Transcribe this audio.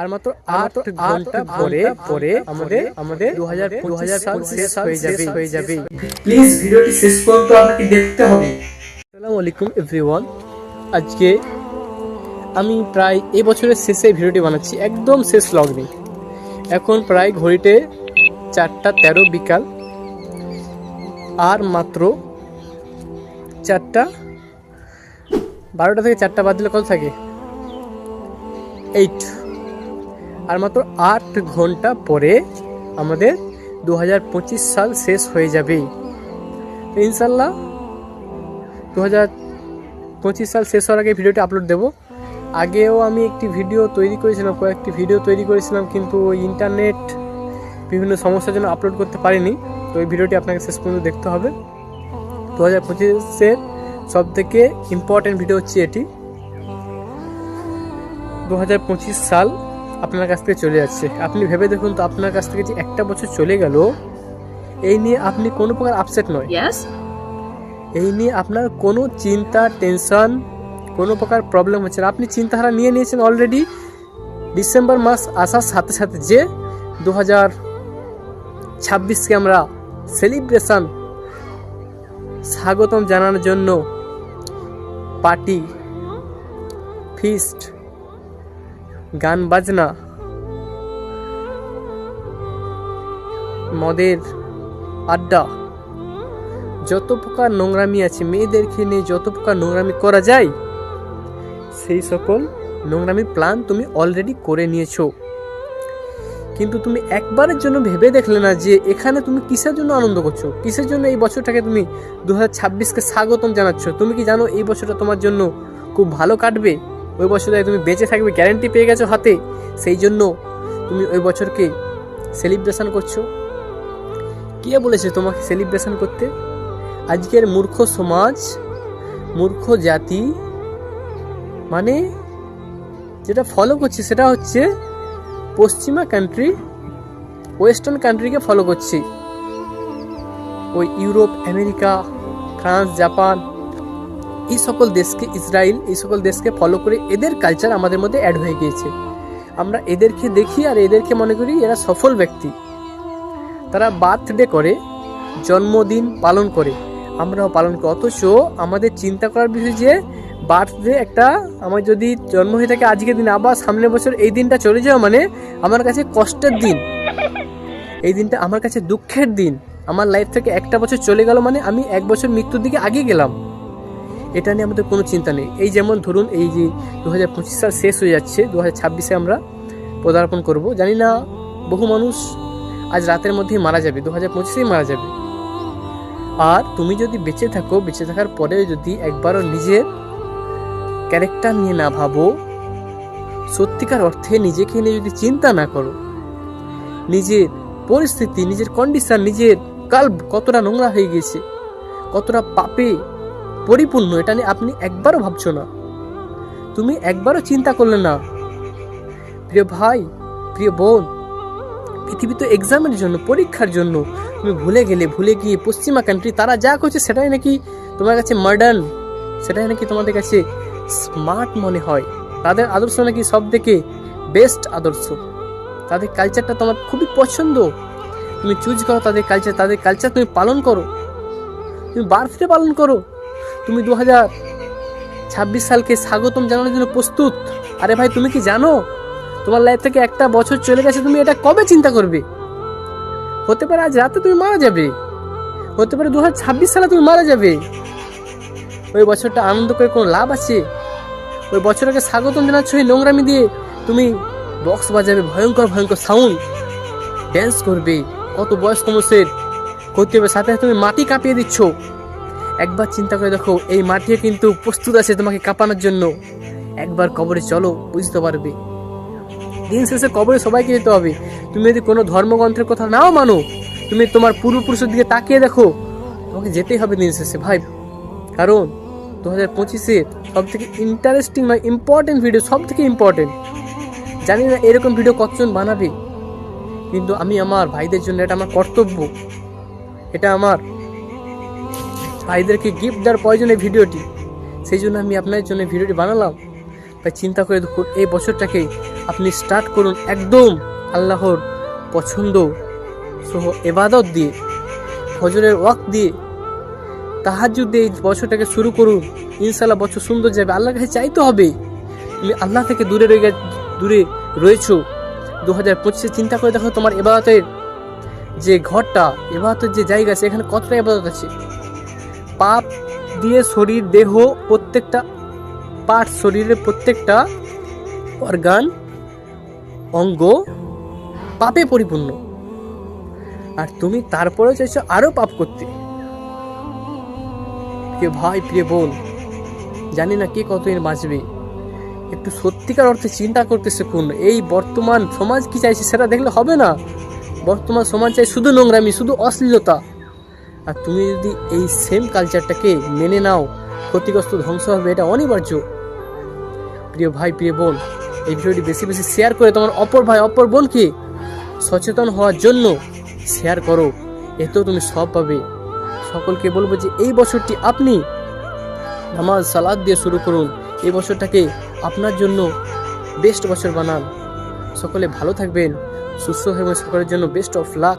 আর মাত্র আট ঘণ্টা পরে পরে আমাদের আমাদের দু হাজার দু হাজার সাল শেষ হয়ে যাবে। হয়ে যাবে। প্লিজ ভিডিওটি শেষ পর্যন্ত আপনাকে দেখতে হবে। আসসালামু আলাইকুম এভরিওয়ান আজকে আমি প্রায় এই বছরের শেষে ভিডিওটি বানাচ্ছি। একদম শেষ লগ্নে এখন প্রায় ঘড়িতে চারটা তেরো বিকাল। আর মাত্র চারটা বারোটা থেকে চারটা বাদ দিলে কত থাকে? এইট আর মাত্র আট ঘণ্টা পরে আমাদের দু হাজার পঁচিশ সাল শেষ হয়ে যাবে। ইনশাল্লাহ দু হাজার পঁচিশ সাল শেষ হওয়ার আগে ভিডিওটি আপলোড দেবো। আগেও আমি একটি ভিডিও তৈরি করেছিলাম, কয়েকটি ভিডিও তৈরি করেছিলাম, কিন্তু ইন্টারনেট বিভিন্ন সমস্যার জন্য আপলোড করতে পারিনি। তো ওই ভিডিওটি আপনাকে শেষ পর্যন্ত দেখতে হবে। দু হাজার পঁচিশের সব থেকে ইম্পর্টেন্ট ভিডিও হচ্ছে এটি। দু হাজার পঁচিশ সাল আপনার কাছ থেকে চলে যাচ্ছে। আপনি ভেবে দেখুন তো আপনার কাছ থেকে যে একটা বছর চলে গেল এই নিয়ে আপনি কোনো প্রকার আপসেট নয়? এই নিয়ে আপনার কোনো চিন্তা টেনশন কোনো প্রকার প্রবলেম হচ্ছে না। আপনি চিন্তাধারা নিয়ে নিয়েছেন অলরেডি ডিসেম্বর মাস আসার সাথে সাথে যে দু হাজার ছাব্বিশকে আমরা সেলিব্রেশন স্বাগতম জানানোর জন্য পার্টি ফিস্ট গান বাজনা, মদের আড্ডা, যত প্রকার নোংরামি আছে মেয়েদেরকে নিয়ে যত প্রকার নোংরামি করা যায়, সেই সকল নোংরামি প্ল্যান তুমি অলরেডি করে নিয়েছো। কিন্তু তুমি একবারের জন্য ভেবে দেখলে না যে এখানে তুমি কিসের জন্য আনন্দ করছ? কিসের জন্য এই বছরটাকে তুমি দু হাজার ছাব্বিশকে স্বাগতম জানাচ্ছ? তুমি কি জানো এই বছরটা তোমার জন্য খুব ভালো কাটবে? ওই বছরে তুমি বেঁচে থাকবে গ্যারান্টি পেয়ে গেছো হাতে। সেই জন্য তুমি ওই বছরকে সেলিব্রেশন করছ। কে বলেছে তোমাকে সেলিব্রেশন করতে? আজকের মূর্খ সমাজ, মূর্খ জাতি মানে যেটা ফলো করছে সেটা হচ্ছে পশ্চিমা কান্ট্রি ওয়েস্টার্ন কান্ট্রিকে ফলো করছি। ওই ইউরোপ, আমেরিকা, ফ্রান্স, জাপান এই সকল দেশকে ইসরায়েল এই সকল দেশকে ফলো করে এদের কালচার আমাদের মধ্যে অ্যাড হয়ে গিয়েছে। আমরা এদেরকে দেখি আর এদেরকে মনে করি এরা সফল ব্যক্তি। তারা বার্থডে করে, জন্মদিন পালন করে। আমরাও পালন করি। অথচ আমাদের চিন্তা করার বিষয় যে বার্থডে একটা আমার যদি জন্ম হয়ে থাকে আজকের দিন, আবার সামনের বছর এই দিনটা চলে যাওয়া মানে আমার কাছে কষ্টের দিন। এই দিনটা আমার কাছে দুঃখের দিন। আমার লাইফ থেকে একটা বছর চলে গেল মানে আমি এক বছর মৃত্যুর দিকে আগে গেলাম। এটা নিয়ে আমাদের কোনো চিন্তা নেই। এই যেমন ধরুন এই যে দু হাজার পঁচিশ সাল শেষ হয়ে যাচ্ছে দু হাজার ছাব্বিশে আমরা পদার্পণ করব। জানি না, বহু মানুষ আজ রাতের মধ্যেই মারা যাবে দু হাজার পঁচিশেই মারা যাবে। আর তুমি যদি বেঁচে থাকো, বেঁচে থাকার পরে যদি একবারও নিজের ক্যারেক্টার নিয়ে না ভাবো, সত্যিকার অর্থে নিজেকে নিয়ে যদি চিন্তা না করো, নিজের পরিস্থিতি, নিজের কন্ডিশন নিজের কাল কতটা নোংরা হয়ে গেছে, কতটা পাপে পরিপূর্ণ, এটা নিয়ে আপনি একবারও ভাবছ না। তুমি একবারও চিন্তা করলে না। প্রিয় ভাই, প্রিয় বোন, পৃথিবী তো এক্সামের জন্য, পরীক্ষার জন্য। তুমি ভুলে গেলে, ভুলে গিয়ে পশ্চিমা কান্ট্রি তারা যা করছে সেটাই নাকি তোমার কাছে মডার্ন সেটাই নাকি তোমাদের কাছে স্মার্ট মনে হয়। তাদের আদর্শ নাকি সব থেকে বেস্ট আদর্শ। তাদের কালচারটা তোমার খুবই পছন্দ। তুমি চুজ করো তাদের কালচার তাদের কালচার তুমি পালন করো। তুমি বার্থডে পালন করো। তুমি দু হাজার ছাব্বিশ সালকে স্বাগতম জানানোর জন্য প্রস্তুত? আরে ভাই, তুমি কি জানো? তোমার লাইফ থেকে একটা বছর চলে গেছে, তুমি এটা কবে চিন্তা করবে? হতে পারে আজ রাতে তুমি মারা যাবে। হতে পারে দু হাজার ছাব্বিশ সালে তুমি মারা যাবে। ওই বছরটা আনন্দ করে কোনো লাভ আছে? ওই বছরকে স্বাগতম জানাচ্ছ এই নোংরামি দিয়ে তুমি বক্স বাজাবে, ভয়ঙ্কর ভয়ঙ্কর সাউন্ড ড্যান্স করবে, কত বয়স্ক মানুষের করতে হবে সাথে তুমি মাটি কাঁপিয়ে দিচ্ছ। একবার চিন্তা করে দেখো, এই মাটিও কিন্তু প্রস্তুত আছে তোমাকে কাঁপানোর জন্য। একবার কবরে চলো, বুঝতে পারবে। দিন শেষে কবরে সবাইকে যেতে হবে। তুমি যদি কোনো ধর্মগ্রন্থের কথা নাও মানো, তুমি তোমার পূর্বপুরুষের দিকে তাকিয়ে দেখো, তোমাকে যেতেই হবে দিন শেষে, ভাই। কারণ দু হাজার পঁচিশে সব থেকে ইন্টারেস্টিং বা ইম্পর্টেন্ট ভিডিও সব থেকে ইম্পর্টেন্ট জানি না এরকম ভিডিও কতজন বানাবে। কিন্তু আমি আমার ভাইদের জন্য এটা আমার কর্তব্য। এটা আমার ভাইদেরকে গিফট দেওয়ার প্রয়োজনে ভিডিওটি। সেই জন্য আমি আপনার জন্য ভিডিওটি বানালাম। তাই চিন্তা করে দেখুন, এই বছরটাকে আপনি স্টার্ট করুন একদম আল্লাহর পছন্দ সহ এবাদত দিয়ে, ফজরের ওয়াক দিয়ে। তাহাজুদ দিয়ে এই বছরটাকে শুরু করুন। ইনশাল্লাহ বছর সুন্দর যাবে। আল্লাহর কাছে চাইতে হবে, তুমি আল্লাহ থেকে দূরে রয়ে দূরে রয়েছো। দু হাজার পঁচিশে চিন্তা করে দেখো তোমার এবাদতের যে ঘরটা, এবাদতের যে জায়গা সেখানে কতটা এবাদত আছে। পাপ দিয়ে শরীর, দেহ প্রত্যেকটা পার্ট শরীরের প্রত্যেকটা অর্গান অঙ্গ পাপে পরিপূর্ণ। আর তুমি তারপরে চাইছো আরও পাপ করতে। ভাই, প্রিয় বোন, জানি না কে কতদিন বাঁচবে। একটু সত্যিকার অর্থে চিন্তা করতে শিখুন এই বর্তমান সমাজ কি চাইছে সেটা দেখলে হবে না। বর্তমান সমাজ চাই শুধু নোংরামি, শুধু অশ্লীলতা। আর তুমি যদি এই সেম কালচারটাকে মেনে নাও, ক্ষতিগ্রস্ত ধ্বংস হবে, এটা অনিবার্য। প্রিয় ভাই, প্রিয় বোন, এই ভিডিওটি বেশি বেশি শেয়ার করে তোমার অপর ভাই, অপর বোনকে সচেতন হওয়ার জন্য শেয়ার করো। এতেও তুমি সব পাবে। সকলকে বলব যে এই বছরটি আপনি নামাজ সালাদ দিয়ে শুরু করুন। এই বছরটাকে আপনার জন্য বেস্ট বছর বানান। সকলে ভালো থাকবেন, সুস্থ থাকবেন সকলের জন্য বেস্ট অফ লাক